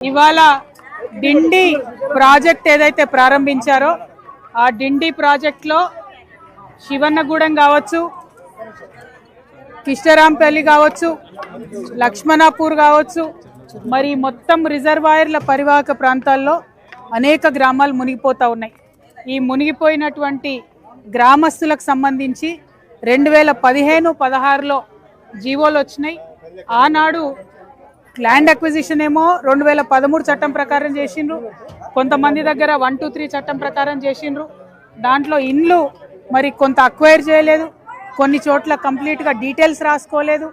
ఇవాళ డిండి ప్రాజెక్ట్ ఏదైతే ప్రారంభించారో ఆ డిండి ప్రాజెక్ట్లో శివన్నగూడెం కావచ్చు కిష్టరాంపల్లి కావచ్చు లక్ష్మణాపూర్ కావచ్చు మరి మొత్తం రిజర్వాయర్ల పరివాహక ప్రాంతాల్లో అనేక గ్రామాలు మునిగిపోతూ ఉన్నాయి. ఈ మునిగిపోయినటువంటి గ్రామస్తులకు సంబంధించి రెండు వేల పదిహేను పదహారులో జీవోలు వచ్చినాయి. ఆనాడు ల్యాండ్ అక్విజిషన్ ఏమో రెండు వేల పదమూడు చట్టం ప్రకారం చేసిండ్రు. కొంతమంది దగ్గర వన్ టూ త్రీ చట్టం ప్రకారం చేసిండ్రు. దాంట్లో ఇండ్లు మరి కొంత అక్వైర్ చేయలేదు. కొన్ని చోట్ల కంప్లీట్గా డీటెయిల్స్ రాసుకోలేదు.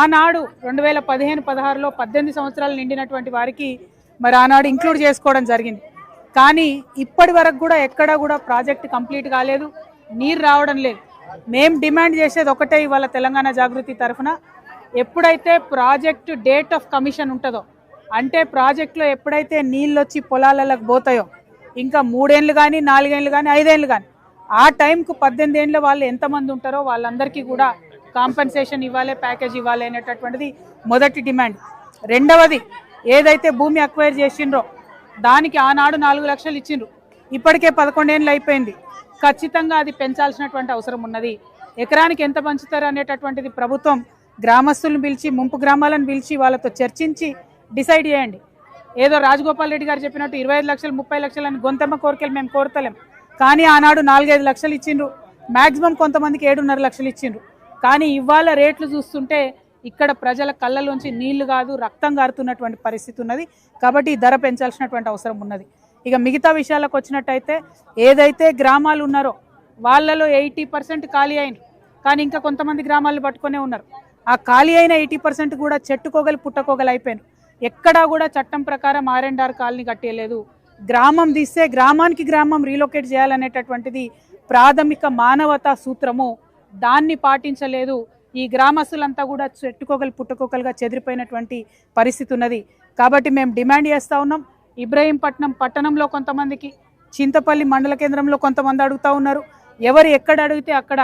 ఆనాడు రెండు వేల పదిహేను పదహారులో పద్దెనిమిది సంవత్సరాలు నిండినటువంటి వారికి మరి ఆనాడు ఇంక్లూడ్ చేసుకోవడం జరిగింది. కానీ ఇప్పటి వరకు కూడా ఎక్కడా కూడా ప్రాజెక్ట్ కంప్లీట్ కాలేదు. నీరు రావడం లేదు. మేం డిమాండ్ చేసేది ఒకటే ఇవాళ తెలంగాణ జాగృతి తరఫున. ఎప్పుడైతే ప్రాజెక్టు డేట్ ఆఫ్ కమిషన్ ఉంటుందో అంటే ప్రాజెక్టులో ఎప్పుడైతే నీళ్ళు వచ్చి పొలాలకు పోతాయో ఇంకా మూడేళ్ళు కానీ నాలుగేళ్ళు కానీ ఐదేళ్ళు కానీ ఆ టైంకు పద్దెనిమిది ఏళ్ళ వాళ్ళు ఎంతమంది ఉంటారో వాళ్ళందరికీ కూడా కాంపెన్సేషన్ ఇవ్వాలి ప్యాకేజ్ ఇవ్వాలి అనేటటువంటిది మొదటి డిమాండ్. రెండవది ఏదైతే భూమి అక్వైర్ చేసిండ్రో దానికి ఆనాడు నాలుగు లక్షలు ఇచ్చిండ్రు. ఇప్పటికే పదకొండేళ్ళు అయిపోయింది. ఖచ్చితంగా అది పెంచాల్సినటువంటి అవసరం ఉన్నది. ఎకరానికి ఎంత పంచుతారు అనేటటువంటిది ప్రభుత్వం గ్రామస్తులను పిలిచి ముంపు గ్రామాలను పిలిచి వాళ్ళతో చర్చించి డిసైడ్ చేయండి. ఏదో రాజగోపాల్ రెడ్డి గారు చెప్పినట్టు ఇరవై ఐదు లక్షలు ముప్పై లక్షలు అని గొంతెమ్మ కోరికలు మేము కోరతలేం. కానీ ఆనాడు నాలుగైదు లక్షలు ఇచ్చిండ్రు. మాక్సిమం కొంతమందికి ఏడున్నర లక్షలు ఇచ్చిండ్రు. కానీ ఇవాళ రేట్లు చూస్తుంటే ఇక్కడ ప్రజల కళ్ళలోంచి నీళ్ళు కాదు రక్తం గారుతున్నటువంటి పరిస్థితి ఉన్నది. కాబట్టి ఈ ధర పెంచాల్సినటువంటి అవసరం ఉన్నది. ఇక మిగతా విషయాలకు వచ్చినట్టయితే ఏదైతే గ్రామాలు ఉన్నారో వాళ్ళలో ఎయిటీ పర్సెంట్ ఖాళీ అయింది కానీ ఇంకా కొంతమంది గ్రామాలు పట్టుకునే ఉన్నారు. ఆ ఖాళీ అయిన ఎయిటీ పర్సెంట్ కూడా చెట్టుకోగలి పుట్టకోగలు అయిపోయాను ఎక్కడా కూడా చట్టం ప్రకారం ఆర్ఎండ్ఆర్ కాలనీ కట్టేయలేదు. గ్రామం తీస్తే గ్రామానికి గ్రామం రీలొకేట్ చేయాలనేటటువంటిది ప్రాథమిక మానవతా సూత్రము. దాన్ని పాటించలేదు. ఈ గ్రామస్తులంతా కూడా చెట్టుకోగలు పుట్టుకోగలుగా చెదిరిపోయినటువంటి పరిస్థితి ఉన్నది. కాబట్టి మేము డిమాండ్ చేస్తూ ఉన్నాం. ఇబ్రహీంపట్నం పట్టణంలో కొంతమందికి చింతపల్లి మండల కేంద్రంలో కొంతమంది అడుగుతూ ఉన్నారు. ఎవరు ఎక్కడ అడిగితే అక్కడ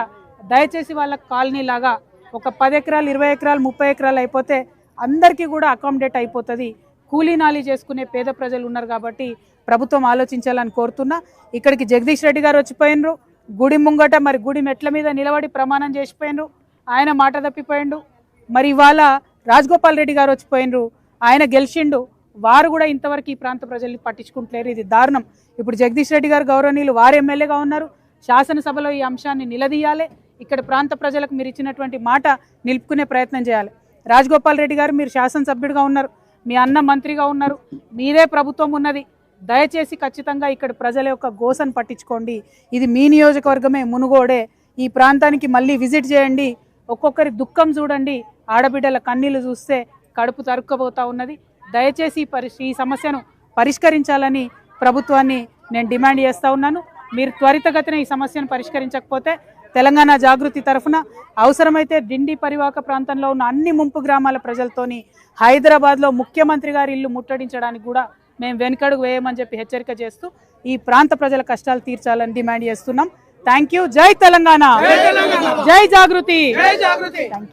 దయచేసి వాళ్ళ కాలనీ లాగా ఒక పది ఎకరాలు ఇరవై ఎకరాలు ముప్పై ఎకరాలు అయిపోతే అందరికీ కూడా అకామిడేట్ అయిపోతుంది. కూలీనాలి చేసుకునే పేద ప్రజలు ఉన్నారు కాబట్టి ప్రభుత్వం ఆలోచించాలని కోరుతున్నా. ఇక్కడికి జగదీష్ రెడ్డి గారు వచ్చిపోయినరు. గుడి ముంగట మరి గుడి మెట్ల మీద నిలబడి ప్రమాణం చేసిపోయినరు. ఆయన మాట తప్పిపోయిండు. మరి ఇవాళ రాజగోపాల్ రెడ్డి గారు వచ్చిపోయినరు. ఆయన గెలిచిండు. వారు కూడా ఇంతవరకు ఈ ప్రాంత ప్రజల్ని పట్టించుకుంటలేరు. ఇది దారుణం. ఇప్పుడు జగదీష్ రెడ్డి గారు గౌరవనీయులు వారు ఎమ్మెల్యేగా ఉన్నారు. శాసనసభలో ఈ అంశాన్ని నిలదీయాలి. ఇక్కడ ప్రాంత ప్రజలకు మీరు ఇచ్చినటువంటి మాట నిలుపుకునే ప్రయత్నం చేయాలి. రాజగోపాల్ రెడ్డి గారు మీరు శాసనసభ్యుడిగా ఉన్నారు మీ అన్న మంత్రిగా ఉన్నారు మీరే ప్రభుత్వం ఉన్నది. దయచేసి ఖచ్చితంగా ఇక్కడ ప్రజల యొక్క గోసను పట్టించుకోండి. ఇది మీ నియోజకవర్గమే మునుగోడే. ఈ ప్రాంతానికి మళ్ళీ విజిట్ చేయండి. ఒక్కొక్కరి దుఃఖం చూడండి. ఆడబిడ్డల కన్నీళ్ళు చూస్తే కడుపు తరుక్కుపోతా ఉన్నది. దయచేసి ఈ ఈ సమస్యను పరిష్కరించాలని ప్రభుత్వాన్ని నేను డిమాండ్ చేస్తూ ఉన్నాను. మీరు త్వరితగతిన ఈ సమస్యను పరిష్కరించకపోతే తెలంగాణ జాగృతి తరఫున అవసరమైతే డిండి పరివాహక ప్రాంతంలో ఉన్న అన్ని ముంపు గ్రామాల ప్రజలతోని హైదరాబాద్లో ముఖ్యమంత్రి గారి ఇల్లు ముట్టడించడానికి కూడా మేము వెనుకడుగు వేయమని చెప్పి హెచ్చరిక చేస్తూ ఈ ప్రాంత ప్రజల కష్టాలు తీర్చాలని డిమాండ్ చేస్తున్నాం. థ్యాంక్ యూ జై తెలంగాణ. జై జాగృతి. థ్యాంక్